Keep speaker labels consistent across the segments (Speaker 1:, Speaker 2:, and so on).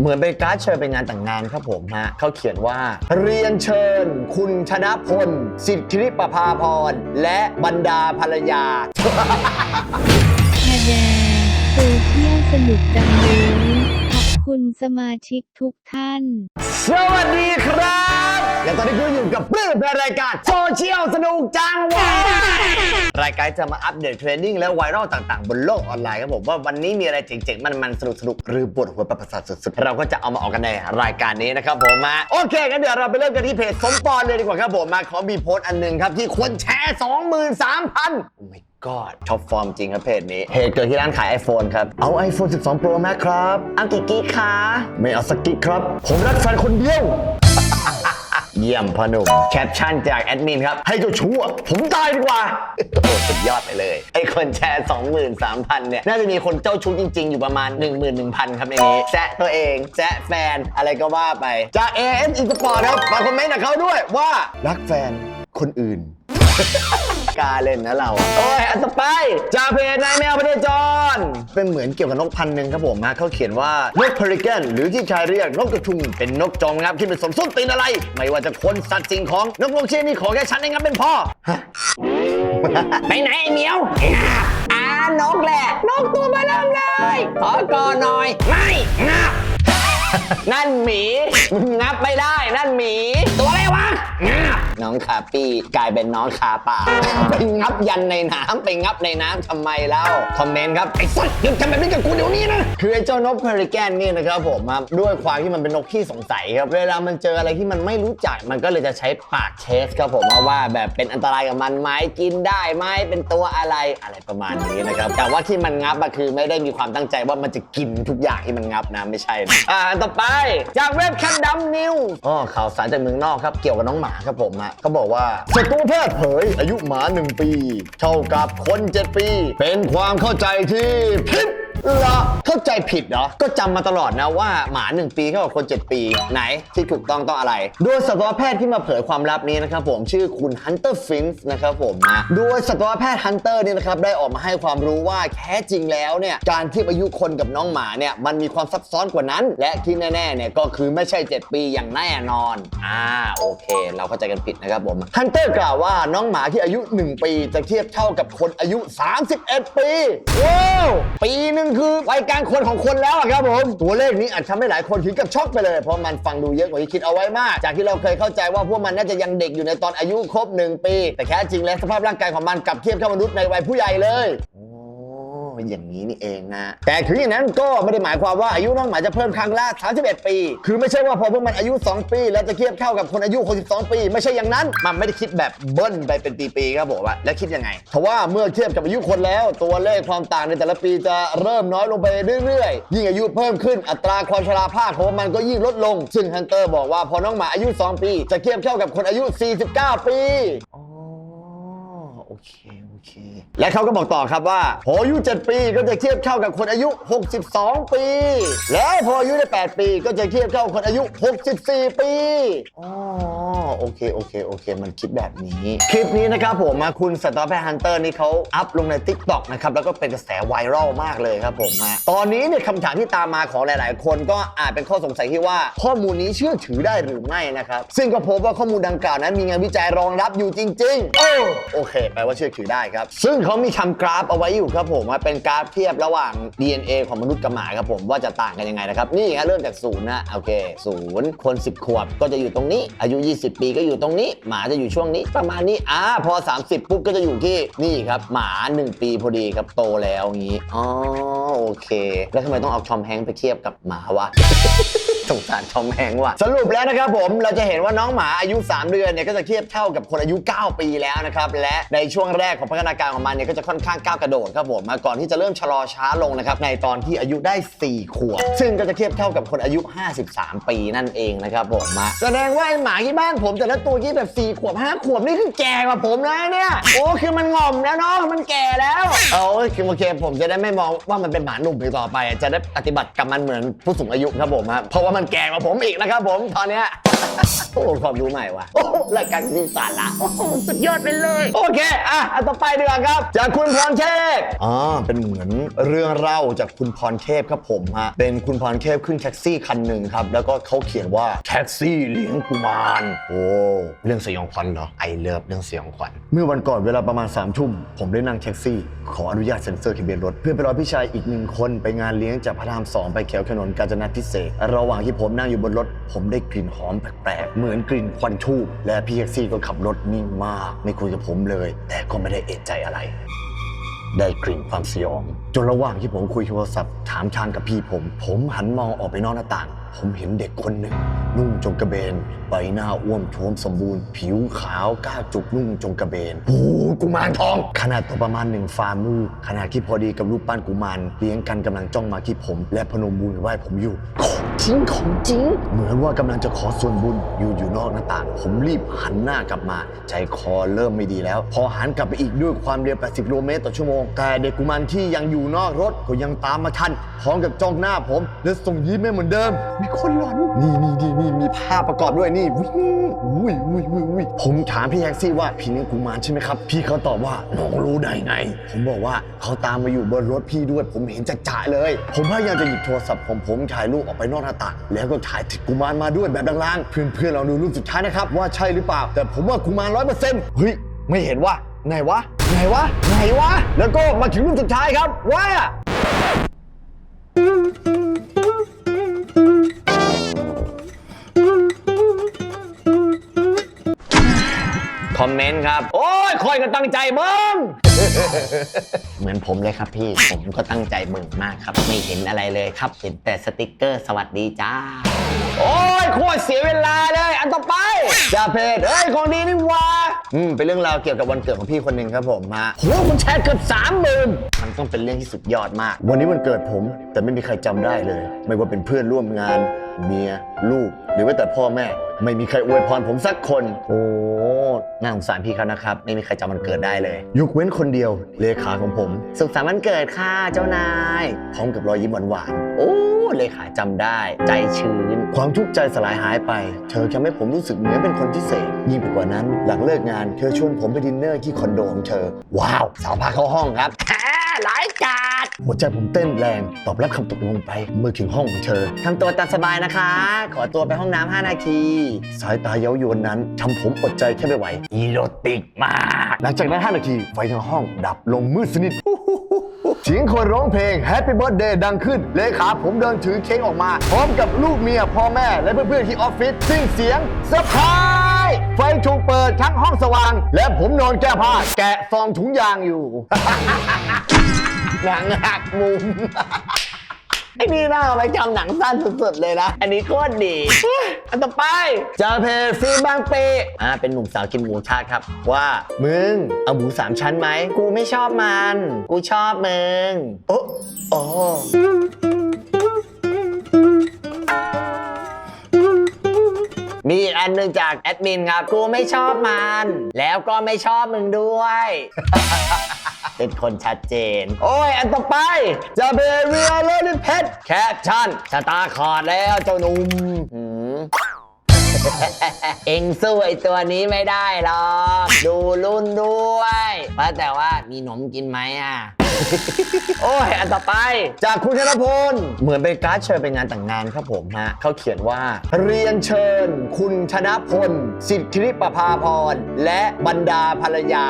Speaker 1: เหมือนเป็นการ์ดเชิญไปงานแต่งงานครับผมฮะเขาเขียนว่า เรียนเชิญ คุณชนะพล สิทธิประภาพร และบรรดาภรรยา
Speaker 2: แชร์โซเชียลสนุกจังเลยขอบคุณสมาชิกทุกท่าน
Speaker 1: สวัสดีครับ และตอนนี้คุณอยู่กับปลื้มในรายการโซเชียลสนุกจังวะรายการจะมาอัปเดตเทรนดิ้งและไวรัลต่างๆ บนโลกออนไลน์ครับผมว่าวันนี้มีอะไรเจ๋งๆ มันๆ สนุกๆ หรือปวดหัวประสาทสุดๆ เราก็จะเอามาออกกันในรายการนี้นะครับผมมาโอเคงั้นเดี๋ยวเราไปเริ่มกันที่เพจสมปอนเลยดีกว่าครับผมมาขอมีโพสต์อันหนึ่งครับที่คนแชร์23,000โอ้ my god ช็อปฟอร์มจริงครับเพจนี้เหตุเกิดที่ร้านขาย iPhone ครับ เอา iPhone 12 Pro Max ครับ เอากี่กิกคะ ไม่เอาสักกิกครับ ผมรักแฟนคนเดียว เยี่ยมพ่อหนุ่มแคปชั่นจากแอดมินครับ ให้เจ้าชั่ว ผมตายดีกว่าโอ้สุดยอดไปเลย ไอ้คนแชร์ 23,000 เนี่ย น่าจะมีคนเจ้าชู้จริง ๆ อยู่ประมาณ 11,000 ครับในนี้แซะตัวเองแซะแฟนอะไรก็ว่าไป จาก AS i n s p o r t ครับมาคอมเมนต์กับเขาด้วยว่ารักแฟนคนอื่น กล้าเล่นนะเรา โอ้ย อันต่อไปจากเพจนายแมวประเทศจรเป็นเหมือนเกี่ยวกับนกพันธุ์หนึ่งครับผมนะเขาเขียนว่านกเพริกันหรือที่ชายเรียกนกกระทุงเป็นนกจองครับที่เป็นสมส้นตีนอะไร ไม่ว่าจะคนสัตว์สิ่งของนกลงเช่นนี่ขอแค่ฉันเองครับเป็นพ่อฮะไปไหนไอ้เหมียวอ่านกแหละ นกตัวมาเริ่มเลยขอกอหน่อย ไม่งับนั่นหมีมึงงับไม่ได้ นั่นหมี ตัวอะไรวะงับน้องคาปี้กลายเป็นน้องคาป่าไปงับยันในน้ำไปงับในน้ำทำไมเล่าคอมเมนต์ครับไอ้สัสหยุดทำแบบนี้กับกูเดี๋ยวนี้นะคือไอ้เจ้านกเพริแกนนี่นะครับผมครับด้วยความที่มันเป็นนกที่สงสัยครับเวลามันเจออะไรที่มันไม่รู้จักมันก็เลยจะใช้ปากเทสครับผมว่าแบบเป็นอันตรายกับมันไหมกินได้ไหมเป็นตัวอะไรอะไรประมาณนี้นะครับแต่ว่าที่มันงับอะคือไม่ได้มีความตั้งใจว่ามันจะกินทุกอย่างที่มันงับนะไม่ใช่นะอ่าอันต่อไปจากเว็บแคมดัมนิวอ๋อข่าวสารจากเมืองนอกครับเกี่ยวกับน้องหมาครับผมอะเขาบอกว่าสัตวแพทย์เผยอายุหมา 1 ปี เท่ากับคน 7 ปี เป็นความเข้าใจที่ผิด เหรอเข้าใจผิดเหรอ ก็จำมาตลอดนะว่าหมา 1 ปีเท่ากับคน 7 ปี ไหนที่ถูกต้องต้องอะไร โดยสัตวแพทย์ที่มาเผยความลับนี้นะครับผมชื่อคุณฮันเตอร์ฟินส์นะครับผมนะโดยสัตวแพทย์ฮันเตอร์เนี่ยนะครับได้ออกมาให้ความรู้ว่าแท้จริงแล้วเนี่ยการเทียบอายุคนกับน้องหมาเนี่ยมันมีความซับซ้อนกว่านั้น และที่แน่ๆเนี่ยก็คือไม่ใช่ 7 ปีอย่างแน่นอนอ่าโอเค เราเข้าใจกันผิดนะครับผมฮันเตอร์กล่าวว่าน้องหมาที่อายุ 1 ปีจะเทียบเท่ากับคนอายุ 31 ปีว้าวปีหนึ่งคือวัยกลางคนของคนแล้วอะครับผม ตัวเลขนี้อาจทำให้หลายคนถึงกับช็อกไปเลย เพราะมันฟังดูเยอะกว่าที่คิดเอาไว้มาก จากที่เราเคยเข้าใจว่าพวกมันน่าจะยังเด็กอยู่ในตอนอายุครบ1ปี แต่แท้จริงแล้วสภาพร่างกายของมันกลับเทียบเท่ามนุษย์ในวัยผู้ใหญ่เลย โอ้อย่างนี้นี่เองนะ แต่ถึงอย่างนั้นก็ไม่ได้หมายความว่าอายุน้องหมาจะเพิ่มครั้งละ31 ปี คือไม่ใช่ว่าพอพวกมันอายุ 2 ปี แล้วจะเทียบเท่ากับคนอายุ62ปี ไม่ใช่อย่างนั้น มันไม่ได้คิดแบบเบิ้ลไปเป็นปีๆครับผมว่าแล้วคิดยังไงเพราะว่าเมื่อเทียบกับอายุคนแล้วตัวเลขความต่างในแต่ละปีจะเริ่มน้อยลงไปเรื่อยๆ ยิ่งอายุเพิ่มขึ้นอัตราความชราภาพของมันก็ยิ่งลดลง ซึ่งฮันเตอร์บอกว่าพอน้องหมาอายุ 2 ปี จะเทียบเท่ากับคนอายุ 49 ปี เค และเขาก็บอกต่อครับว่าพออายุ 7 ปีก็จะเทียบเท่ากับคนอายุ 62 ปี และพออายุได้ 8 ปีก็จะเทียบเท่าคนอายุ 64 ปีอ๋อโอเคโอเคโอเค มันคิดแบบนี้ คลิปนี้นะครับผมมาคุณสัตวแพทย์ฮันเตอร์นี่เขาอัพลงใน Tik t o k นะครับแล้วก็เป็นกระแสไวรัลมากเลยครับผมมาตอนนี้เนี่ยคำถามที่ตามมาของหลาย ๆ คนก็อาจเป็นข้อสงสัยที่ว่าข้อมูลนี้เชื่อถือได้หรือไม่นะครับ ซึ่งก็พบว่าข้อมูลดังกล่าวนั้นมีงานวิจัยรองรับอยู่จริง ๆ โอ้โอเคแปลว่าเชื่อถือได้ครับ ซึ่งเขามีทำกราฟเอาไว้อยู่ครับผมว่าเป็นกราฟเทียบระหว่าง DNA ของมนุษย์กับหมาครับผมว่าจะต่างกันยังไงนะครับ นี่ฮะเริ่มจากศูนย์นะโอเคศูนย์คน 10 ขวบก็จะอยู่ตรงนี้ อายุ 20 ปีก็อยู่ตรงนี้ หมาจะอยู่ช่วงนี้ประมาณนี้อ่าพอ 30 ปุ๊บก็จะอยู่ที่นี่ครับ หมา 1 ปีพอดีครับโตแล้วอย่างนี้อ๋อโอเค แล้วทำไมต้องเอาทอมแฮงค์ไปเทียบกับหมาวะสงสารทอมแฮงค์ว่ะสรุปแล้วนะครับผมเราจะเห็นว่าน้องหมาอายุ 3 เดือนเนี่ยก็จะเทียบเท่ากับคนอายุ 9 ปีแล้วนะครับและในช่วงแรกของพัฒนาการของมันเนี่ยก็จะค่อนข้างก้าวกระโดดครับผมมาก่อนที่จะเริ่มชะลอช้าลงนะครับในตอนที่อายุได้ 4 ขวบซึ่งก็จะเทียบเท่ากับคนอายุ 53 ปีนั่นเองนะครับผมมาแสดงว่าไอ้หมาที่บ้านผมแต่ละตัวที่แบบ4ขวบ5ขวบนี่คือแก่กว่าผมแล้วเนี่ยโอ้คือมันง่อมแล้วเนาะมันแก่แล้วเอาคือโอเคผมจะได้ไม่มองว่ามันเป็นหมาหนุ่มอีกต่อไป จะได้ปฏิบัติกับมันเหมือนผู้สูงอายุครับผมเพราะว่ามันแก่กว่าผมอีกนะครับผมตอนนี้โอ้ความรู้ใหม่ว่ะโอ้รายการมีสาระโอ้โหสุดยอดไปเลย โอเค อะอันต่อไปดีกว่าครับ จากคุณพรเทพอ๋อเป็นเหมือนเรื่องเล่าจากคุณพรเทพครับผมฮะเป็นคุณพรเทพขึ้นแท็กซี่คันหนึ่งครับ แล้วก็เขาเขียนว่าแท็กซี่เลี้ยงกุมารโอ้เรื่องสยองขวัญเหรอไอเลิฟเรื่องสยองขวัญเมื่อวันก่อนเวลาประมาณ3ามทุ่มผมได้นั่งแท็กซี่ ขออนุญาตเซ็นเซอร์ทะเบียนรถเพื่อไปรอพี่ชายอีกหนึ่งคนไปงานเลี้ยงจากพระรามสองไปแถวถนนกาญจนาพิเศษกระหว่างที่ผมนั่งอยู่บนรถ ผมได้กลิ่นหอมแปลกๆ เหมือนกลิ่นควันทูบและพี่แท็กซี่ก็ขับรถนิ่งมาก ไม่คุยกับผมเลย แต่ก็ไม่ได้เอะใจอะไร ได้กลิ่นความสยอง จนระหว่างที่ผมคุยโทรศัพท์ถามทางกับพี่ผม ผมหันมองออกไปนอกหน้าต่าง ผมเห็นเด็กคนหนึ่งนุ่งจงกระเบน ใบหน้าอ้วนท้วมสมบูรณ์ ผิวขาวกล้าจุกนุ่งจงกระเบนโอ้โหกุมารทอง ขนาดตัวประมาณหนึ่งฝ่ามือขนาดที่พอดีกับรูปปั้นกุมารเลี้ยงกันกำลังจ้องมาที่ผม และพนมมือไหว้ผมอยู่ของจริงของจริง เหมือนว่ากำลังจะขอส่วนบุญอยู่อยู่นอกหน้าต่าง ผมรีบหันหน้ากลับมา ใจคอเริ่มไม่ดีแล้ว พอหันกลับไปอีกด้วยความเร็ว 80กิโลเมตรต่อชั่วโมง แต่เด็กกุมารที่ยังอยู่นอกรถก็ยังตามมาทันพร้อมกับจ้องหน้าผมและส่งยิ้มให้เหมือนเดิมมีคนหลอนนี่นี่นี่นี่มีภาพประกอบด้วยนี่วิ่งอุ้ยอุ้ยอุ้ยอุ้ยผมถามพี่แท็กซี่ว่าพี่เลี้ยงกุมารใช่ไหมครับ พี่เขาตอบว่าน้องรู้ได้ไง ผมบอกว่าเขาตามมาอยู่บนรถพี่ด้วย ผมเห็นจะๆเลย ผมพยายามจะหยิบโทรศัพท์ผมผมถ่ายรูปออกไปนอกหน้าต่างแล้วก็ถ่ายติดกุมารมาด้วยแบบลางๆเพื่อนๆเราดูรูปสุดท้ายนะครับ ว่าใช่หรือเปล่า แต่ผมว่ากุมารร้อยเปอร์เซ็นต์เฮ้ยไม่เห็นว่าไหนวะไหนวะไหนวะแล้วก็มาถึงรูปสุดท้ายครับว่า เมนต์ครับ โอ้ยคอยก็ตั้งใจเบิ้งเหมือนผมเลยครับพี่ ผมก็ตั้งใจเบิ่งมากครับ ไม่เห็นอะไรเลยครับ เห็นแต่สติกเกอร์สวัสดีจ้า โอ้ยโคตรเสียเวลาเลย อันต่อไปจ่าเพจเอ้ยของดีนี่หวาอืมเป็นเรื่องราวเกี่ยวกับวันเกิดของพี่คนหนึ่งครับผมมาโหคุณแชร์เกือบสามหมื่นมันต้องเป็นเรื่องที่สุดยอดมาก วันนี้วันเกิดผมแต่ไม่มีใครจำได้เลย ไม่ว่าเป็นเพื่อนร่วมงาน เมียลูก หรือแม้แต่พ่อแม่ ไม่มีใครอวยพรผมสักคน โอ้น่าสงสารพี่เขานะครับ ไม่มีใครจำวันเกิดได้เลย ยกเว้นคนเดียวเลขาของผม สุขสันต์วันเกิดค่ะเจ้านายพร้อมกับรอยยิ้มหวานๆโอ้เลขาจำได้ ใจชื้น ความทุกข์ใจสลายหายไป เธอทำให้ผมรู้สึกเหมือนเป็นคนพิเศษ ยิ่งไปกว่านั้น หลังเลิกงาน เธอชวนผมไปดินเนอร์ที่คอนโดของเธอ ว้าว สาวพาเข้าห้องครับ หลายกาดหัวใจผมเต้นแรงตอบรับคำตกลงไปเมื่อถึงห้องของเธอ ทำตัวตามสบายนะคะ ขอตัวไปห้องน้ำ5นาที สายตาเย้ายวนนั้นทำผมอดใจแค่ไม่ไหว อีโรติกมาก หลังจากนั้น 5 นาที ไฟทั้งห้องดับลงมืดสนิท เสียงคนร้องเพลง Happy Birthday ดังขึ้น เลขาผมเดินถือเค้กออกมา พร้อมกับลูกเมียพ่อแม่และเพื่อนๆที่ออฟฟิศซึ่งเสียงเซอร์ไพรส์ ไฟถูกเปิดทั้งห้องสว่าง และผมนอนแก้ผ้าแกะซองถุงยางอยู่ หนังหักมุม ไอ้นี่น่าเอาไปจำหนังสั้นสุดๆเลยนะ อันนี้โคตรดี อันต่อไปจาเพฟิล์มบางเปอ่าเป็นหนุ่มสาวกินหมูชาติครับ ว่ามึง เอาหมูสามชั้นไหม กูไม่ชอบมัน กูชอบมึง โอ้โอ้ มีอีกอันหนึ่งจากแอดมินครับ กูไม่ชอบมัน แล้วก็ไม่ชอบมึงด้วย เป็นคนชัดเจน โอ้ย อันต่อไปจะเบเรียเลนเพชแคปชั่นชะตาขอดแล้วเจ้าหนุ่มหืม เอ็งสู้ไอตัวนี้ไม่ได้หรอก ดูรุ่นด้วยว่าแต่ว่ามีหนมกินไหมอะโอ้ย อันต่อไป จากคุณธนพล เหมือนเป็นการ์ดเชิญไปงานแต่งงานครับผมฮะเขาเขียนว่า เรียนเชิญ คุณธนพล สิทธิประภาพร และบรรดาภรรยา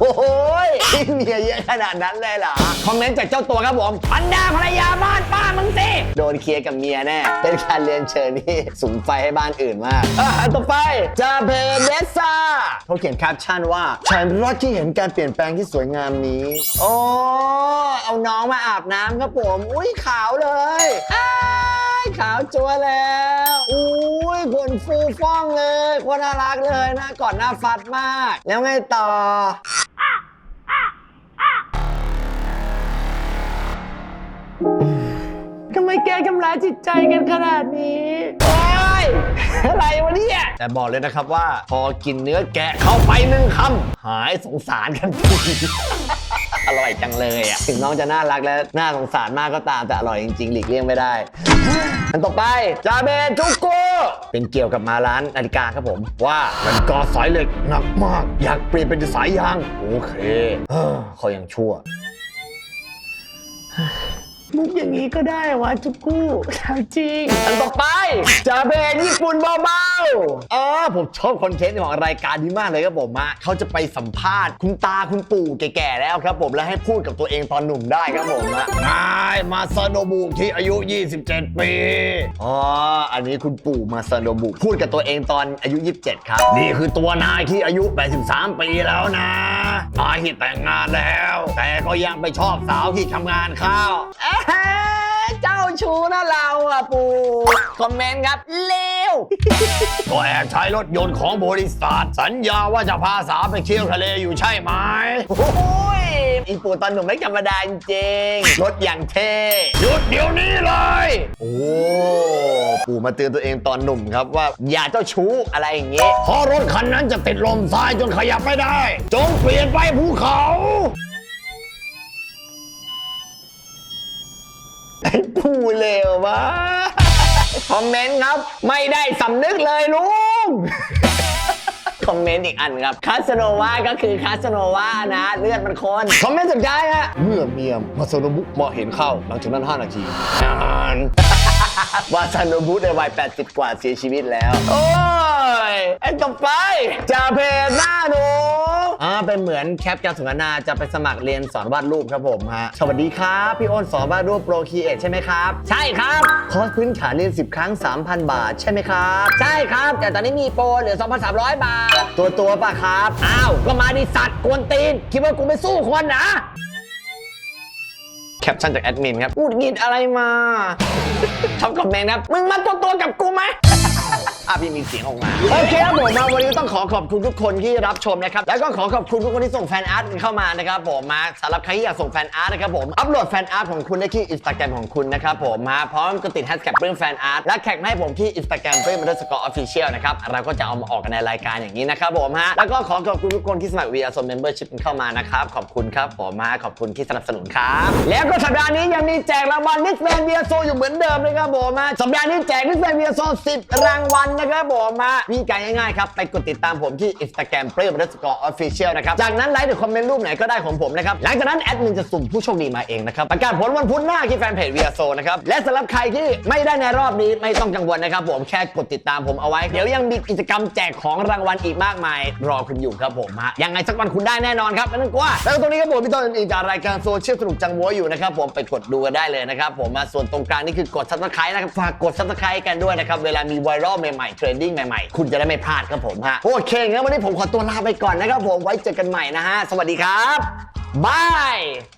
Speaker 1: โอ้โหยเมียเยอะขนาดนั้นเลยเหรอ คอมเมนต์จากเจ้าตัวครับผมบรรดาภรรยาบ้านป้ามึงสิ โดนเคลียร์กับเมียแน่ เป็นการเรียนเชิญที่สุมไฟให้บ้านอื่นมากอะอันต่อไปจาเพเดซ่าเขาเขียนแคปชั่นว่าฉันรักที่เห็นการเปลี่ยนแปลงที่สวยงามนี้โอ้เอาน้องมาอาบน้ำครับผม อุ้ยขาวเลยอ้ายขาวจัวแล้วอุ้ยขนฟูฟ่องเลยคนน่ารักเลยหนะก่อนหน้าฟัดมาก แล้วไงต่อ ทำไมแกทำร้ายจิตใจกันขนาดนี้ โอ๊ยอะไรวะเนี่ย แต่บอกเลยนะครับว่า พอกินเนื้อแกะเข้าไปหนึ่งคำหายสงสารกันที ร่อยจังเลยอะ ถึงน้องจะน่ารักและน่าสงสารมากก็ตามแต่อร่อยจริงๆหลีกเลี่ยงไม่ได้ อันต่อไปจาเบนจุโกเป็นเกี่ยวกับมาร้านนาฬิกาครับผม ว่ามันก่อสายเหล็กหนักมาก อยากเปลี่ยนเป็นสายยาง โอเคเออเขายังชั่ว มุกอย่างนี้ก็ได้วะจุกกู้ถามจริง อันต่อไปจาเบนญี่ปุ่นเบาๆอ๋อผมชอบคอนเทนต์ของรายการนี้มากเลยครับผมอะเขาจะไปสัมภาษณ์คุณตาคุณปู่แก่ๆแล้วครับผมแล้วให้พูดกับตัวเองตอนหนุ่มได้ครับผมอะนายมาซาโนบุที่อายุ 27 ปีอ๋ออันนี้คุณปู่มาซาโนบุพูดกับตัวเองตอนอายุ 27 ครับ นี่คือตัวนายที่อายุ 83 ปีแล้วนะนายที่แต่งงานแล้ว แต่ก็ยังไปชอบสาวที่ทำงานข้าวเอ๊ะเจ้าชู้นะเราอะปู่คอมเมนต์ครับเลวก็แอบใช้รถยนต์ของบริษัท สัญญาว่าจะพาสาวไปเที่ยวทะเลอยู่ใช่ไหมโอ้ยอีปู่ตอนหนุ่มไม่ธรรมดาจริงๆรถอย่างเท่หยุดเดี๋ยวนี้เลย โอ้ปู่มาเตือนตัวเองตอนหนุ่มครับว่าอย่าเจ้าชู้อะไรอย่างเงี้ยเพราะรถคันนั้นจะติดลมทรายจนขยับไม่ได้ จงเปลี่ยนไปภูเขา ไอ้ผู้เลวมากคอมเมนต์ครับ ไม่ได้สำนึกเลยลุงคอมเมนต์อีกอันครับคาสโนวาก็คือคาสโนวานะ เลือดมันคนคอมเมนต์สุดท้ายฮะเมื่อเมียมมาโซโนบุมาเห็นเข้า หลังจากนั้น 5 นาทีนานวาซาโนบุในวัย 80 กว่าเสียชีวิตแล้ว โอ้ย ไอ้ต่อไปจาเพหน้าหนูอ่า เป็นเหมือนแคปการสนทนาจะไปสมัครเรียนสอนวาดรูปครับผมฮะสวัสดีครับพี่อ้นสอนวาดรูปโปรคีเอทใช่ไหมครับ ใช่ครับคอร์สพื้นฐานเรียน 10 ครั้ง 3,000 บาท ใช่ไหมครับ ใช่ครับ แต่ตอนนี้มีโปรเหลือ 2,300 บาท ตัวตัวๆป่ะครับอ้าวก็มาดิสัตว์กวนตีน คิดว่ากูไม่สู้คนนะแคปชั่นจากแอดมินครับพูดงิดอะไรมาชอบคอมเมนต์ครับมึงมาตัวตัวๆกับกูไหม อะพี่มีเสียงออกมา โอเคครับผมมาวันนี้ต้องขอขอบคุณทุกคนที่รับชมนะครับ แล้วก็ขอขอบคุณทุกคนที่ส่งแฟนอาร์ตเข้ามานะครับผมมาสำหรับใครที่อยากส่งแฟนอาร์ตนะครับผม อัปโหลดแฟนอาร์ตของคุณได้ที่อินสตาแกรมของคุณนะครับผมมาพร้อมกดติดแฮชแท็กเรื่องแฟนอาร์ตและแท็กให้ผมที่อินสตาแกรมเรื่องมันสกอร์ออฟฟิเชียลนะครับเราก็จะเอามาออกกันในรายการอย่างนี้นะครับผมฮะแล้วก็ขอขอบคุณทุกคนที่สมัคร VR Zone Membership เข้ามานะครับขอบคุณครับผมมาขอบคุณที่สนับสนุนครับแล้วก็สัปดาห์นี้ยังมีแจกรางวัลนิสแมนเบียโซอยู่เหมือนเดิมนะครับผมมาสัปดาห์นี้แจกนิสแมนเบียโซ10 รางวัลนะครับผมมาวิธีการง่ายๆครับ ไปกดติดตามผมที่ Instagram เปรี้ยวบันสกอร์ออฟฟิเชียลนะครับจากนั้นไลค์หรือคอมเมนต์รูปไหนก็ได้ของผมนะครับหลังจากนั้นแอดมินจะสุ่มผู้โชคดีมาเองนะครับประกาศผลวันพุธหน้าที่แฟนเพจเวียโซนะครับและสำหรับใครที่ไม่ได้ในรอบนี้ไม่ต้องกังวลนะครับผมแค่กดติดตามผมเอาไว้เดี๋ยวยังมีกิจกรรมแจกของรางวัลอีกมากมาย รอคุณอยู่ครับผมฮะยังไงสักวันคุณได้แน่นอนครับไม่ต้องกลัวแล้วตรงนี้ครับผมมีตอนอื่นๆจากรายการโซเชียลสนุกจังวัวอยู่นะครับผมไปกดดูกันได้เลยนะครับผมมาส่วนตรงกลางนี่คือกดซับสไครต์นะครับฝากกดซับสไครต์กันด้วยนะครับเวลามีไวรัลใหม่ๆเทรนดิ้งใหม่ๆ คุณจะได้ไม่พลาดครับผมฮะโอเคงั้นวันนี้ผมขอตัวลาไปก่อนนะครับผมไว้เจอกันใหม่นะฮะสวัสดีครับบาย